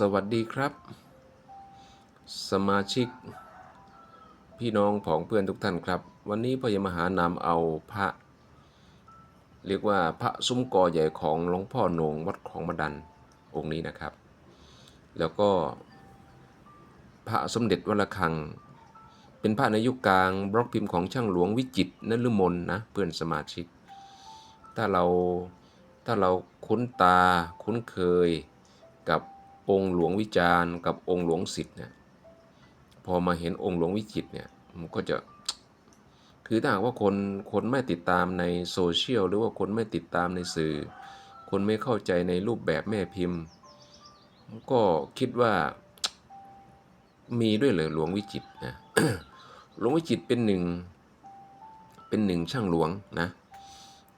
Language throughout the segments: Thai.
สวัสดีครับ สมาชิก พี่น้องผองเพื่อนทุกท่านครับ วันนี้พยมหานำเอาพระ เรียกว่าพระซุ้มกอใหญ่ของหลวงพ่อโหนงวัดของมดันองค์นี้นะครับ แล้วก็พระสมเด็จวัดระฆัง เป็นพระในยุคกลางบล็อกพิมพ์ของช่างหลวงวิจิตรนฤมลนะเพื่อนสมาชิก ถ้าเราถ้าเราคุ้นตาคุ้นเคยกับ องค์หลวงวิจารณ์กับองค์หลวงสิทธิ์เนี่ยพอมาเห็นองค์หลวงวิจิตเนี่ยมันก็จะคือถ้าหากว่าคนคนไม่ติดตามในโซเชียลหรือว่าคนไม่ติดตามในสื่อ คนไม่เข้าใจในรูปแบบแม่พิมพ์ ก็คิดว่ามีด้วยเหรอหลวงวิจิตนะหลวงวิจิตเป็นหนึ่งเป็นหนึ่งช่างหลวงนะ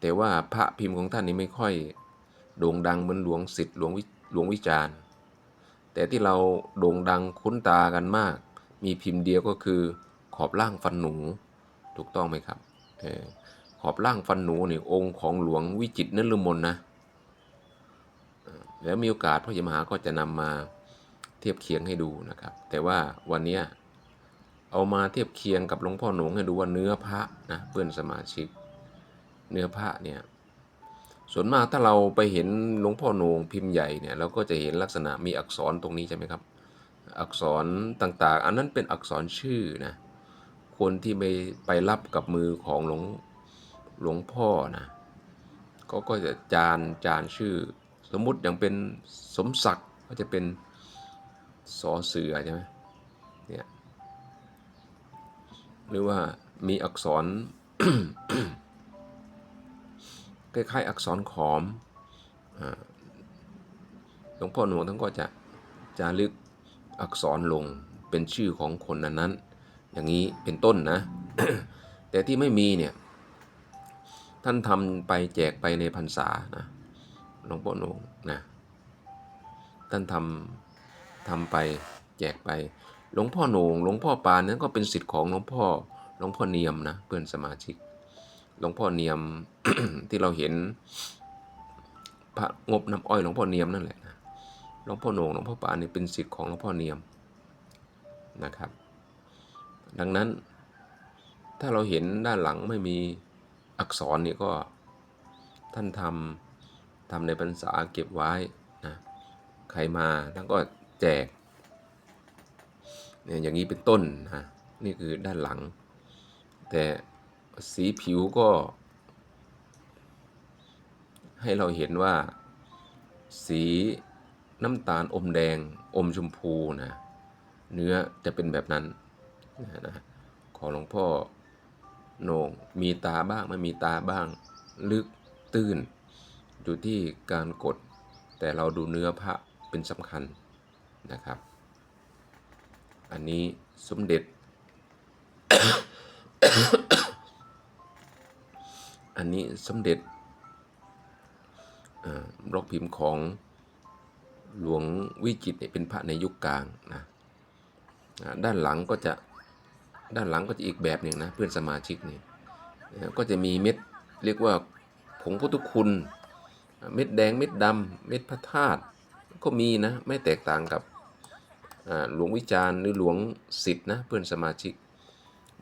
แต่ว่าพระพิมพ์ของท่านนี้ไม่ค่อยโด่งดังเหมือนหลวงสิทธิ์หลวงวิหลวงวิจารณ์ แต่ที่เราโด่งดังคุ้นตากันมาก มีพิมพ์เดียวก็คือขอบล่างฟันหนู ถูกต้องไหมครับอขอบล่างฟันหนูนี่องค์ของหลวงวิจิตรนฤมลนะแล้วมีโอกาสพระยมหาก็จะนำมาเทียบเคียงให้ดูนะครับ แต่ว่าวันนี้เอามาเทียบเคียงกับหลวงพ่อหนงให้ดูว่าเนื้อพระนะเพื่อนสมาชิก เนื้อพระเนี่ย ส่วนมากถ้าเราไปเห็นหลวงพ่อโหนงพิมพ์ใหญ่เนี่ยเราก็จะเห็นลักษณะมีอักษรตรงนี้ใช่ไหมครับ อักษรต่างๆ อันนั้นเป็นอักษรชื่อนะคนที่ไปไปรับกับมือของหลวงหลวงพ่อนะก็ก็จะจานจานชื่อ สมมุติอย่างเป็นสมศักดิ์ก็จะเป็นสอเสือใช่ไหมเนี่ยหรือว่ามีอักษร คล้ายๆ อักษรขอมหลวงพ่อหลวงท่านก็จะจารึกอักษรลงเป็นชื่อของคนนั้นๆ อย่างนี้เป็นต้นนะ แต่ที่ไม่มีเนี่ย ท่านทำไปแจกไปในพรรษานะหลวงพ่อหลวงนะท่านทำทำไปแจกไป หลวงพ่อหนงหลวงพ่อปานนั้นก็เป็นสิทธิ์ของหลวงพ่อหลวงพ่อเนียมนะเพื่อนสมาชิก หลวงพ่อเนียมที่เราเห็น พระงบน้ำอ้อยหลวงพ่อเนียมนั่นแหละนะหลวงพ่อโหนงหลวงพ่อปานนี่เป็นสิทธิ์ของหลวงพ่อเนียมนะครับ ดังนั้น ถ้าเราเห็นด้านหลังไม่มีอักษรนี่ก็ท่านทำทำในพรรษาเก็บไว้นะใครมาท่านก็แจกเนี่ยอย่างนี้เป็นต้นนะนี่คือด้านหลัง แต่ สีผิวก็ ให้เราเห็นว่า สีน้ำตาลอมแดงอมชมพูนะเนื้อจะเป็นแบบนั้นนะนะขอหลวงพ่อโหนงมีตาบ้างไม่มีตาบ้าง ลึกตื้น อยู่ที่การกด แต่เราดูเนื้อพระเป็นสำคัญนะครับ อันนี้สมเด็จ อันนี้สมเด็จบล็อกพิมพ์ของหลวงวิจิตเนี่ยเป็นพระในยุคกลางนะด้านหลังก็จะด้านหลังก็จะอีกแบบหนึ่งนะเพื่อนสมาชิกนี่ก็จะมีเม็ดเรียกว่าผงพุทธคุณเม็ดแดงเม็ดดำเม็ดพระธาตุก็มีนะไม่แตกต่างกับหลวงวิจารณ์หรือหลวงสิทธ์นะเพื่อนสมาชิก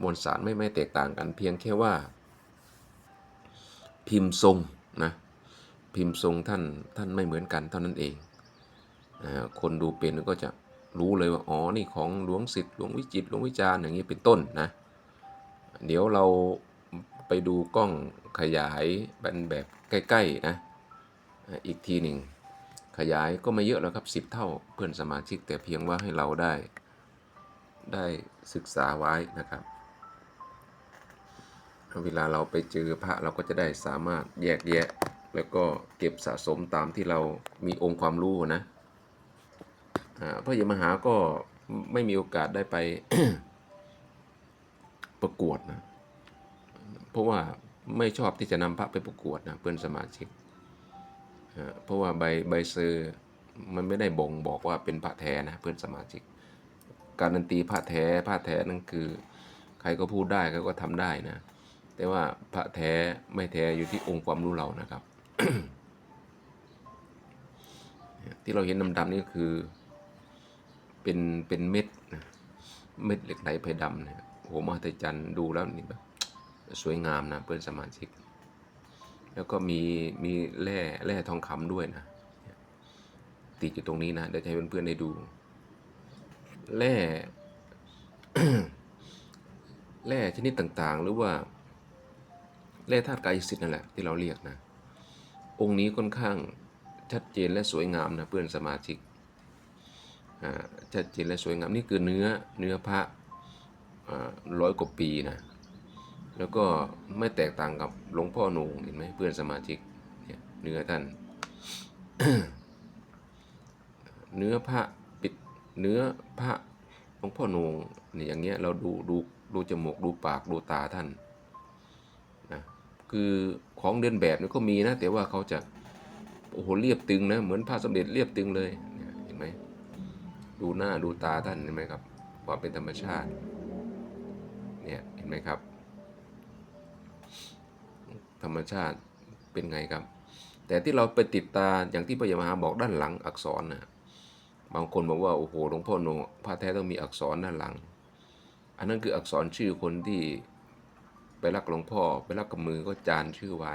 มวลสารไม่ไม่แตกต่างกันเพียงแค่ว่า พิมพ์ทรงนะพิมพ์ทรงท่านท่านไม่เหมือนกันเท่านั้นเอง คนดูเป็นก็จะรู้เลยว่าอ๋อนี่ของหลวงสิทธิ์หลวงวิจิตหลวงวิจารอย่างนี้เป็นต้นนะเดี๋ยวเราไปดูกล้องขยายเป็นแบบใกล้ๆนะอีกทีหนึ่งขยายก็ไม่เยอะแล้วครับ 10 เท่าเพื่อนสมาชิกแต่เพียงว่าให้เราได้ได้ศึกษาไว้นะครับ เวลาเราไปเจอพระเราก็จะได้สามารถแยกแยะ แล้วก็เก็บสะสมตามที่เรามีองค์ความรู้นะอ่าพระยมหาก็ไม่มีโอกาสได้ไปประกวดนะ เพราะว่าไม่ชอบที่จะนำพระไปประกวดนะเพื่อนสมาชิก เพราะว่าใบใบเซอร์มันไม่ได้บ่งบอกว่าเป็นพระแท้นะเพื่อนสมาชิก การันตีพระแท้พระแท้นั่นคือ ใครก็พูดได้ใครก็ทำได้นะ แต่ว่าพระแท้ไม่แท้อยู่ที่องค์ความรู้เรานะครับ ที่เราเห็นดำๆนี่คือเป็นเป็นเม็ดนะเม็ดเหล็กไหลไพดำเนี่ยโอ้โหมหัศจรรย์ดูแล้วนี่แบบสวยงามนะเพื่อนสมาชิก แล้วก็มีมีแร่แร่ทองคำด้วยนะติดอยู่ตรงนี้นะเดี๋ยวให้เพื่อนๆได้ดูแร่แร่ชนิดต่างๆ หรือว่า แร่ธาตุกายสิทธิ์นั่นแหละที่เราเรียกนะ องค์นี้ค่อนข้างชัดเจนและสวยงามนะเพื่อนสมาชิกชัดเจนและสวยงามนี่คือเนื้อเนื้อพระร้อยกว่าปีนะแล้วก็ไม่แตกต่างกับหลวงพ่อหนูเห็นไหมเพื่อนสมาชิกเนี่ยเนื้อท่าน เนื้อพระปิดเนื้อพระหลวงพ่อหนูเนี่ยอย่างเงี้ยเราดูดูดูจมูกดูปากดูตาท่าน คือของเดินแบบนี่ก็มีนะ แต่ว่าเขาจะโอ้โหเรียบตึงนะ เหมือนพระสมเด็จเรียบตึงเลยเห็นไหมดูหน้าดูตาท่านเห็นไหมครับความเป็นธรรมชาติเนี่ยเห็นไหมครับ ธรรมชาติเป็นไงครับ แต่ที่เราไปติดตาอย่างที่พระยามหาบอกด้านหลังอักษรนะบางคนบอกว่าโอ้โหหลวงพ่อโนพระแท้ต้องมีอักษรด้านหลัง อันนั้นคืออักษรชื่อคนที่ ไปรักหลวงพ่อ ไปรักกับมือก็จานชื่อไว้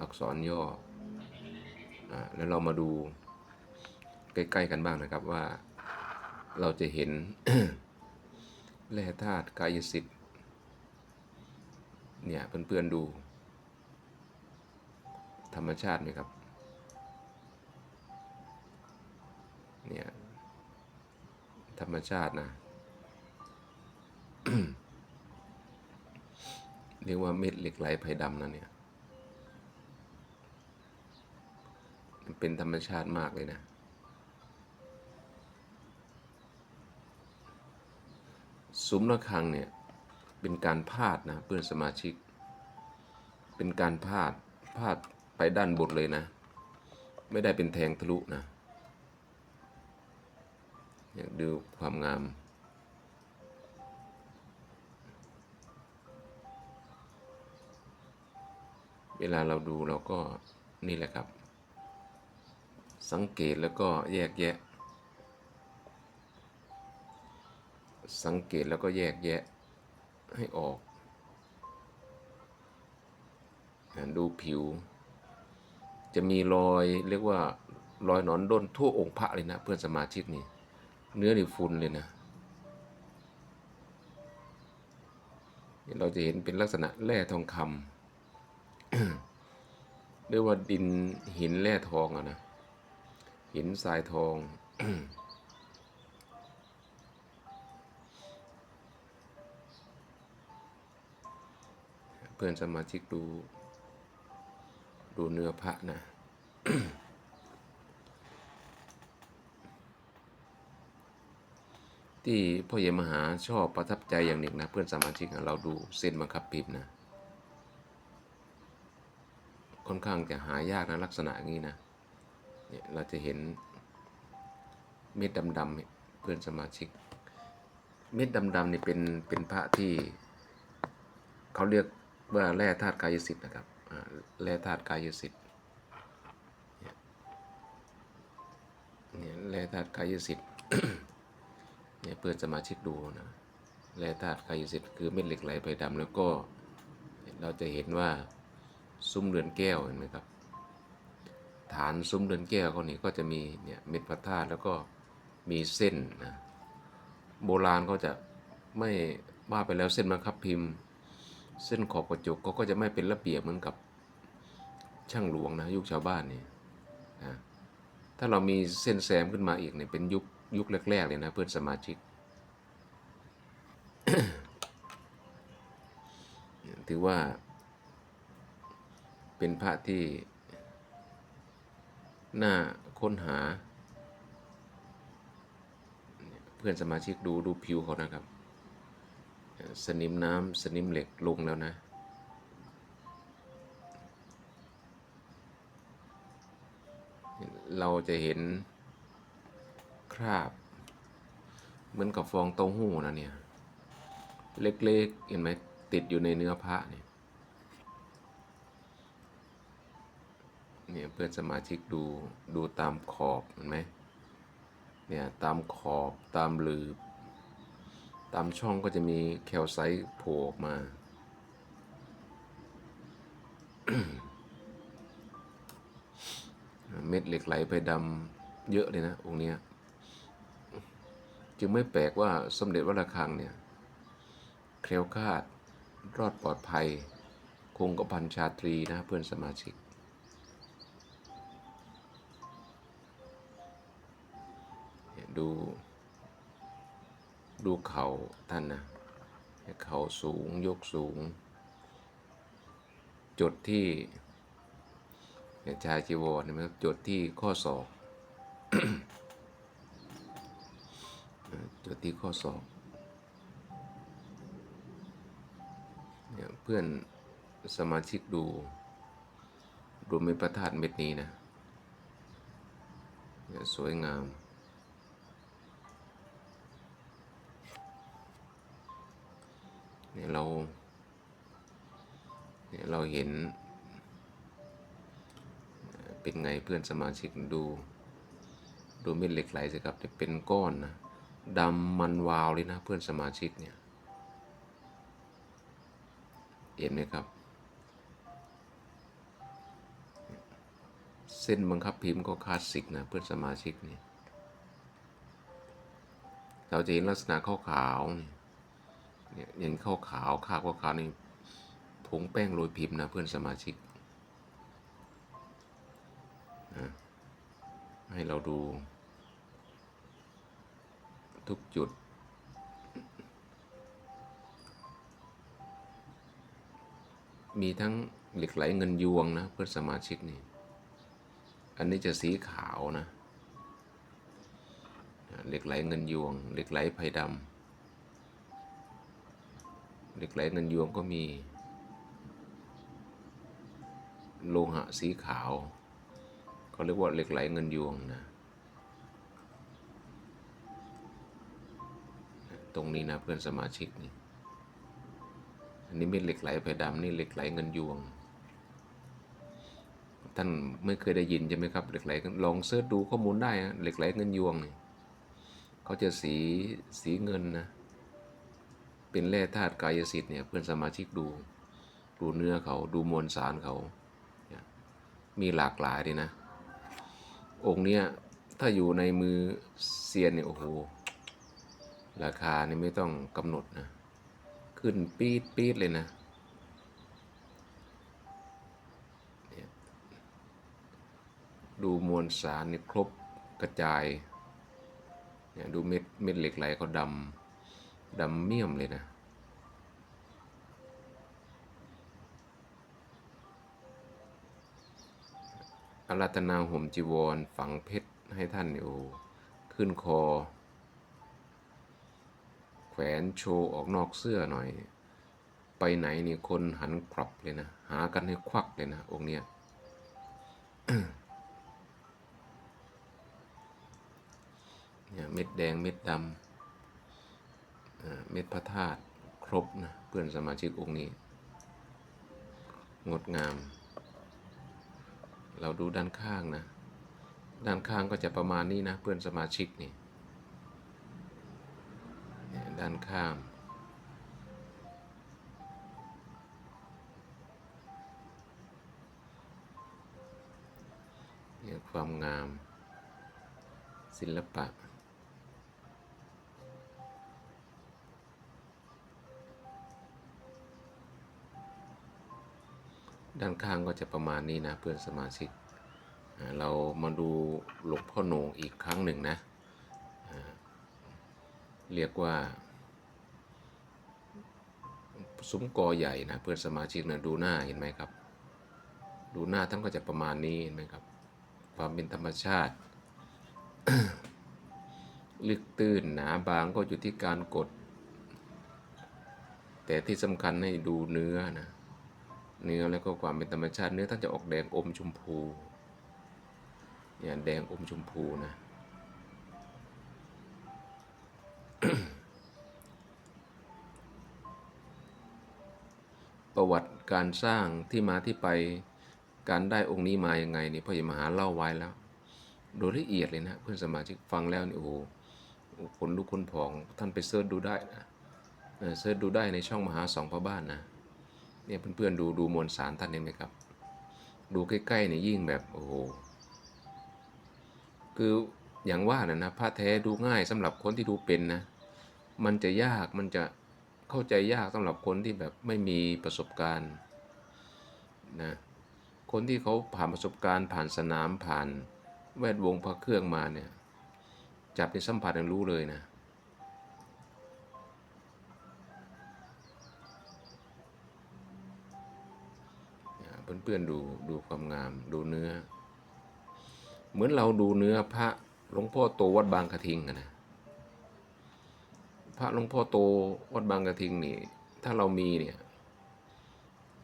อักษรย่ออ่าแล้วเรามาดูใกล้ๆกันบ้างนะครับว่าเราจะเห็นแร่ธาตุกายสิทธิ์เนี่ยเพื่อนๆดู ธรรมชาติไหมครับเนี่ยธรรมชาตินะ เรียกว่าเม็ดเหล็กไหลไผ่ดำนะเนี่ย มันเป็นธรรมชาติมากเลยนะซุ้มระฆังเนี่ย เป็นการพาดนะเพื่อนสมาชิก เป็นการพาดพาดไปด้านบนเลยนะ ไม่ได้เป็นแทงทะลุนะ อยากดูความงาม เวลาเราดูเราก็นี่แหละครับ สังเกตแล้วก็แยกแยะ สังเกตแล้วก็แยกแยะให้ออก ดูผิว จะมีรอยเรียกว่ารอยหนอนด้นทั่วองค์พระเลยนะ เพื่อนสมาชิกนี่ เนื้อนี่ฟุนเลยนะเราจะเห็นเป็นลักษณะแร่ทองคำ เรียกว่าดินหินแร่ทองอะนะ หินทรายทองเพื่อนสมาชิกดูดูเนื้อพระนะที่พ่อเยมหาชอบประทับใจอย่างหนึ่งนะ เพื่อนสมาชิกเราดูเส้นบังคับพิมพ์นะ ค่อนข้างจะหายากนะลักษณะอย่างนี้นะเนี่ยเราจะเห็นเม็ดดำๆเพื่อนสมาชิก เม็ดดำๆนี่เป็นเป็นพระที่เขาเรียกว่าแร่ธาตุกายสิทธิ์นะครับอ่าแร่ธาตุกายสิทธิ์เนี่ยแร่ธาตุกายสิทธิ์เนี่ยเพื่อนสมาชิกดูนะแร่ธาตุกายสิทธิ์คือเม็ดเหล็กไหลไฟดำแล้วก็เราจะเห็นว่า ซุ้มเรือนแก้วเห็นไหมครับ ฐานซุ้มเรือนแก้วเขานี่ก็จะมีเนี่ยเม็ดพระธาตุแล้วก็มีเส้นนะโบราณเขาจะไม่ว่าไปแล้วเส้นบังคับพิมพ์ เส้นขอบกระจกเขาก็จะไม่เป็นระเบียบเหมือนกับช่างหลวงนะยุคชาวบ้านเนี่ยนะถ้าเรามีเส้นแซมขึ้นมาอีกเนี่ยเป็นยุคยุคแรกๆเลยนะเพื่อนสมาชิกถือว่า เป็นพระที่น่าค้นหา เพื่อนสมาชิกดูดูผิวเขานะครับ สนิมน้ำสนิมเหล็กลงแล้วนะเราจะเห็นคราบ เหมือนกับฟองเต้าหู้นะเนี่ย เล็กๆ เห็นไหมติดอยู่ในเนื้อพระเนี่ย เนี่ยเพื่อนสมาชิกดูดูตามขอบเห็นไหมเนี่ยตามขอบตามหลืบ ตามช่องก็จะมีแคลไซต์โผล่ออกมาเม็ดเหล็กไหลไปดำเยอะเลยนะองค์นี้จึงไม่แปลกว่าสมเด็จวัดระฆังเนี่ยเคลียวคาดรอดปลอดภัย คงกระพันชาตรีนะเพื่อนสมาชิก ดู ดูเขาท่านนะเนี่ยเขาสูงยกสูง จุดที่เนี่ยชายจีวรเห็นไหมครับจุดที่ข้อศอกจุดที่ข้อศอกเนี่ยเพื่อนสมาชิกดู ดูเม็ดพระธาตุเม็ดนี้นะ สวยงาม เนี่ยเราเนี่ยเราเห็น เป็นไงเพื่อนสมาชิกดู ดูเม็ดเหล็กไหลสิครับจะเป็นก้อนนะดำมันวาวเลยนะเพื่อนสมาชิกเนี่ยเห็นไหมครับ เส้นบังคับพิมพ์ก็คลาสสิกนะเพื่อนสมาชิกเนี่ยเราจะเห็นลักษณะขาวๆนี่ย เนี่ยเห็นข้าวขาวคาบขาวขาวนี่ผงแป้งโรยพิมพ์นะเพื่อนสมาชิกนะให้เราดู ทุกจุด มีทั้งเหล็กไหลเงินยวงนะเพื่อนสมาชิกนี่ อันนี้จะสีขาวนะเหล็กไหลเงินยวง เหล็กไหลไผ่ดำ เหล็กไหลเงินยวงก็มี โลหะสีขาวเขาเรียกว่าเหล็กไหลเงินยวงนะ ตรงนี้นะเพื่อนสมาชิกนี่ อันนี้ไม่เหล็กไหลไผ่ดำนี่เหล็กไหลเงินยวง ท่านไม่เคยได้ยินใช่ไหมครับเหล็กไหลลองเสิร์ชดูข้อมูลได้นะเหล็กไหลเงินยวงนี่เขาจะสีสีเงินนะ เป็นแร่ธาตุกายสิทธิ์เนี่ยเพื่อนสมาชิกดู ดูเนื้อเขาดูมวลสารเขามีหลากหลายเลยนะ องค์เนี้ยถ้าอยู่ในมือเซียนเนี่ยโอ้โหราคานี่ไม่ต้องกำหนดนะ ขึ้นปี๊ดปี๊ดเลยนะดูมวลสารนี่ครบกระจายเนี่ยดูเม็ดเม็ดเหล็กไหลเขาดำ ดำเมียมเลยนะ อารัตนาห่มจีวร ฝังเพชรให้ท่านเนี่ยโอ้ขึ้นคอ แขวนโชว์ออกนอกเสื้อหน่อย ไปไหนนี่คนหันกลับเลยนะ หากันให้ควักเลยนะ องค์เนี้ยเนี่ยเม็ดแดงเม็ดดำ เม็ดพระธาตุครบนะเพื่อนสมาชิกองค์นี้ งดงาม เราดูด้านข้างนะ ด้านข้างก็จะประมาณนี้นะเพื่อนสมาชิกนี่ด้านข้างเนี่ยความงาม ศิลปะ ด้านข้างก็จะประมาณนี้นะเพื่อนสมาชิก เรามาดูหลวงพ่อโหนงอีกครั้งหนึ่งนะเรียกว่าซุ้มกอใหญ่นะเพื่อนสมาชิกนะดูหน้าเห็นไหมครับ ดูหน้าท่านก็จะประมาณนี้เห็นไหมครับ ความเป็นธรรมชาติลึกตื้นหนาบางก็อยู่ที่การกด แต่ที่สำคัญให้ดูเนื้อนะ เนื้อแล้วก็ความเป็นธรรมชาติเนื้อท่านจะออกแดงอมชมพูเนี่ยแดงอมชมพูนะประวัติการสร้างที่มาที่ไปการได้องค์นี้มาอยังไงนี่พ่อใหญ่มหาเล่าไว้แล้ว โดยละเอียดเลยนะเพื่อนสมาชิกฟังแล้วนี่โอ้โหคนลุกคนผองท่านไปเสิร์ชดูได้นะเออเสิร์ชดูได้ในช่องมหาสองพระบ้านนะ เนี่ยเพื่อนๆดูดูมวลสารท่านเห็นไหมครับ ดูใกล้ๆเนี่ยยิ่งแบบโอ้โหคืออย่างว่านะนะพระแท้ดูง่ายสำหรับคนที่ดูเป็นนะมันจะยากมันจะเข้าใจยากสำหรับคนที่แบบไม่มีประสบการณ์นะคนที่เขาผ่านประสบการณ์ผ่านสนามผ่านแวดวงพระเครื่องมาเนี่ยจับในสัมผัสยังรู้เลยนะ เพื่อนๆดูดูความงาม ดูเนื้อ เหมือนเราดูเนื้อพระหลวงพ่อโตวัดบางกระทิงนะพระหลวงพ่อโตวัดบางกระทิงนี่ ถ้าเรามีเนี่ย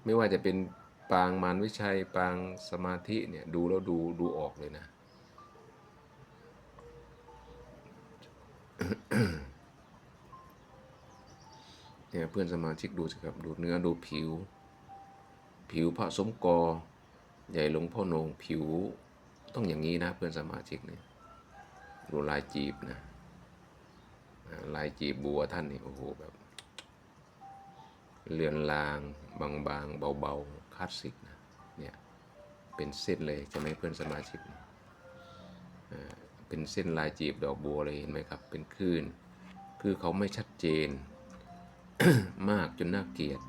ไม่ว่าจะเป็นปางมารวิชัยปางสมาธิเนี่ยดูแล้วดูดูออกเลยนะ เนี่ยเพื่อนสมาชิกดูสิครับ ดูเนื้อดูผิว ผิวพระสมกอ ใหญ่หลวงพ่อโนงผิวต้องอย่างนี้นะเพื่อนสมาชิกเนี่ยดูลายจีบนะลายจีบบัวท่านนี่โอ้โหแบบ เลือนลางบางๆ เบาๆคลาสสิกนะเนี่ยเป็นเส้นเลยใช่ไหมเพื่อนสมาชิกเนี่ยอ่าเป็นเส้นลายจีบดอกบัวเลยเห็นไหมครับ เป็นคลื่น คือเขาไม่ชัดเจน มากจนน่าเกลียด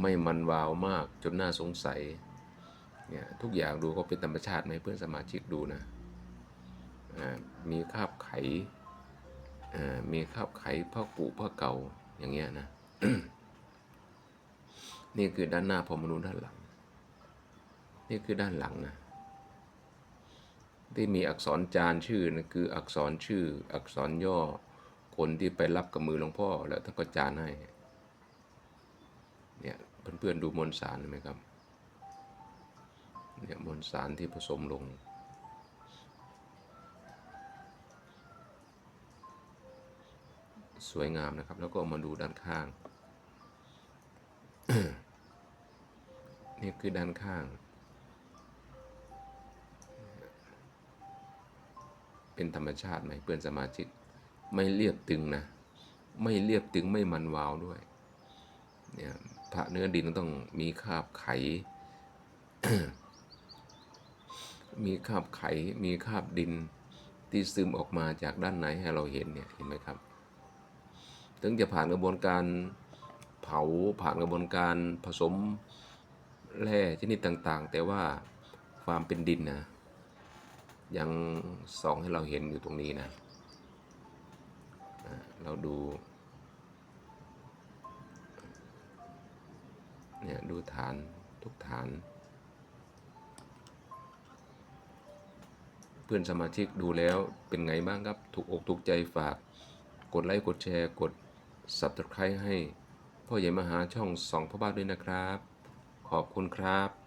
ไม่มันวาวมากจนน่าสงสัยเนี่ยทุกอย่างดูเขาเป็นธรรมชาติไหมเพื่อนสมาชิกดูนะมีคาบไข่มีคาบไขผ้าปูผ้าเก่าอย่างเงี้ยนะนี่คือด้านหน้าพอมาดูด้านหลัง นี่คือด้านหลังนะที่มีอักษรจานชื่อนะคืออักษรชื่อ อักษรย่อคนที่ไปรับกับมือหลวงพ่อแล้วท่านก็จานให้ เนี่ยเพื่อนๆดูมวลสารไหมครับเนี่ยมวลสารที่ผสมลง สวยงามนะครับ แล้วก็มาดูด้านข้าง นี่คือด้านข้าง เป็นธรรมชาติไหมเพื่อนสมาชิก ไม่เรียบตึงนะ ไม่เรียบตึงไม่มันวาวด้วยเนี่ย พระเนื้อดินต้องมีคาบไข มีคาบไข มีคาบดินที่ซึมออกมาจากด้านในให้เราเห็นเนี่ยเห็นไหมครับ ถึงจะผ่านกระบวนการเผาผ่านกระบวนการผสมแร่ชนิดต่างๆ แต่ว่าความเป็นดินนะยังส่องให้เราเห็นอยู่ตรงนี้นะ เราดู เนี่ยดูฐานทุกฐาน เพื่อนสมาชิกดูแล้วเป็นไงบ้างครับ ถูกอกถูกใจฝาก กดไลค์กดแชร์กด subscribe ให้ พ่อใหญ่มหาช่องสองพ่อบ้านด้วยนะครับ ขอบคุณครับ